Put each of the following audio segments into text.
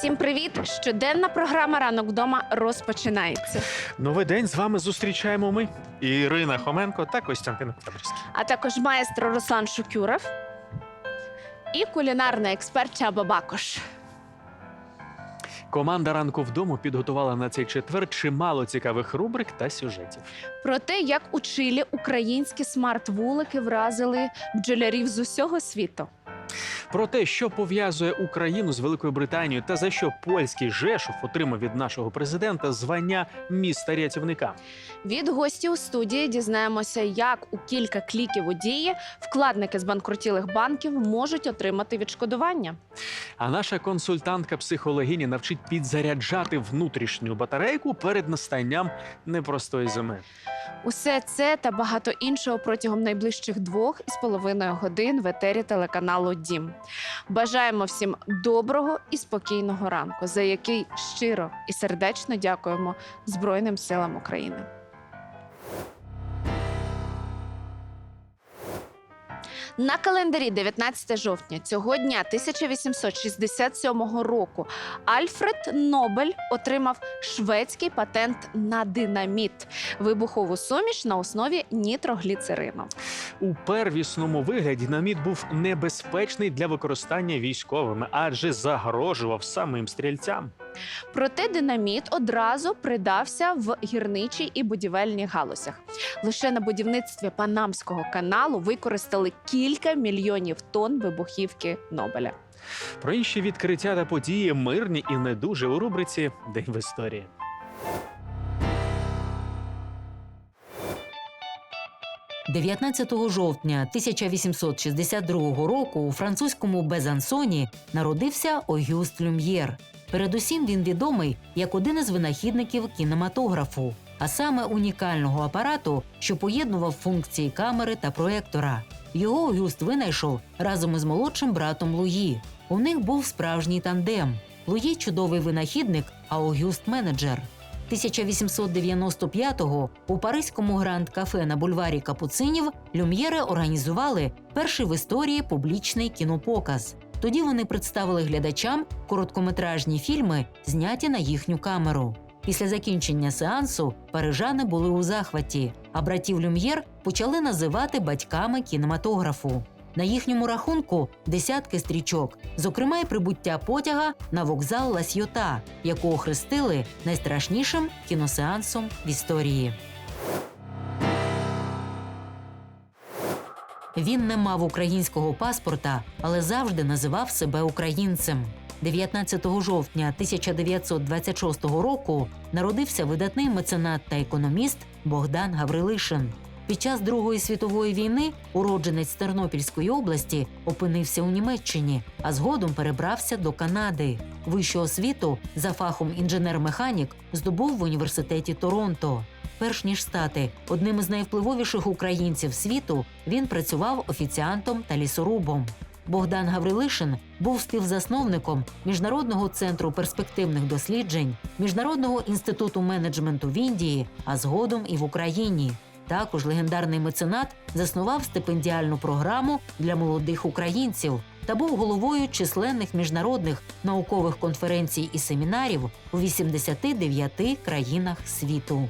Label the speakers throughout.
Speaker 1: Всім привіт! Щоденна програма Ранок вдома розпочинається.
Speaker 2: Новий день з вами зустрічаємо ми. Ірина Хоменко та Костянтин Квадрівський.
Speaker 1: А також маестро Руслан Шукюров і кулінарний експерт Чаба Бакош.
Speaker 2: Команда ранку вдома підготувала на цей четвер чимало цікавих рубрик та сюжетів.
Speaker 1: Про те, як у Чилі українські смарт-вулики вразили бджолярів з усього світу.
Speaker 2: Про те, що пов'язує Україну з Великою Британією та за що польський Жешов отримав від нашого президента звання міста рятівника.
Speaker 1: Від гості у студії дізнаємося, як у кілька кліків у дії вкладники з банкрутілих банків можуть отримати відшкодування.
Speaker 2: А наша консультантка психологині навчить підзаряджати внутрішню батарейку перед настанням непростої зими.
Speaker 1: Усе це та багато іншого протягом найближчих двох із половиною годин в етері телеканалу Дім. Бажаємо всім доброго і спокійного ранку, за який щиро і сердечно дякуємо Збройним силам України. На календарі 19 жовтня цього дня 1867 року Альфред Нобель отримав шведський патент на динаміт вибухову суміш на основі нітрогліцерину.
Speaker 2: У первісному вигляді динаміт був небезпечний для використання військовими, адже загрожував самим стрільцям.
Speaker 1: Проте динаміт одразу придався в гірничій і будівельній галузях. Лише на будівництві Панамського каналу використали кілька мільйонів тонн вибухівки Нобеля.
Speaker 2: Про інші відкриття та події мирні і не дуже у рубриці День в історії.
Speaker 3: – 19 жовтня 1862 року у французькому Безансоні народився Огюст Люм'єр. Передусім він відомий як один із винахідників кінематографу, а саме унікального апарату, що поєднував функції камери та проектора. Його Огюст винайшов разом із молодшим братом Луї. У них був справжній тандем. Луї чудовий винахідник, а Огюст менеджер. 1895-го у паризькому гранд-кафе на бульварі Капуцинів Люм'єре організували перший в історії публічний кінопоказ. Тоді вони представили глядачам короткометражні фільми, зняті на їхню камеру. Після закінчення сеансу парижани були у захваті, а братів Люм'єр почали називати батьками кінематографу. На їхньому рахунку десятки стрічок, зокрема й прибуття потяга на вокзал Ла Сьота, яку охрестили найстрашнішим кіносеансом в історії. Він не мав українського паспорта, але завжди називав себе українцем. 19 жовтня 1926 року народився видатний меценат та економіст Богдан Гаврилишин. Під час Другої світової війни уродженець Тернопільської області опинився у Німеччині, а згодом перебрався до Канади. Вищу освіту за фахом інженер-механік здобув в університеті Торонто. Перш ніж стати одним із найвпливовіших українців світу, він працював офіціантом та лісорубом. Богдан Гаврилишин був співзасновником Міжнародного центру перспективних досліджень, Міжнародного інституту менеджменту в Індії, а згодом і в Україні. Також легендарний меценат заснував стипендіальну програму для молодих українців та був головою численних міжнародних наукових конференцій і семінарів у 89 країнах світу.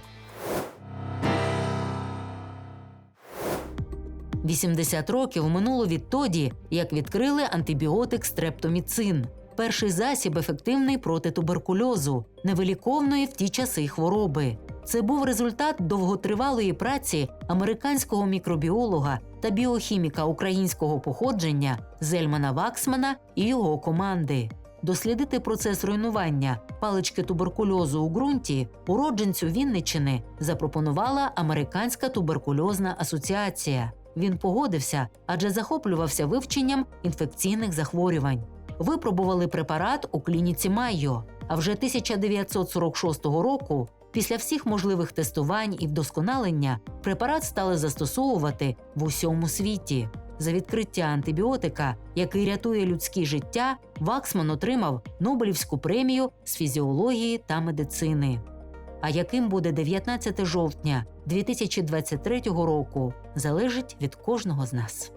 Speaker 3: 80 років минуло відтоді, як відкрили антибіотик стрептоміцин. Перший засіб ефективний проти туберкульозу, невиліковної в ті часи хвороби. Це був результат довготривалої праці американського мікробіолога та біохіміка українського походження Зельмана Ваксмана і його команди. Дослідити процес руйнування палички туберкульозу у ґрунті уродженцю Вінниччини запропонувала Американська туберкульозна асоціація. Він погодився, адже захоплювався вивченням інфекційних захворювань. Випробували препарат у клініці Майо. А вже 1946 року, після всіх можливих тестувань і вдосконалення, препарат стали застосовувати в усьому світі. За відкриття антибіотика, який рятує людське життя, Ваксман отримав Нобелівську премію з фізіології та медицини. А яким буде 19 жовтня 2023 року, залежить від кожного з нас.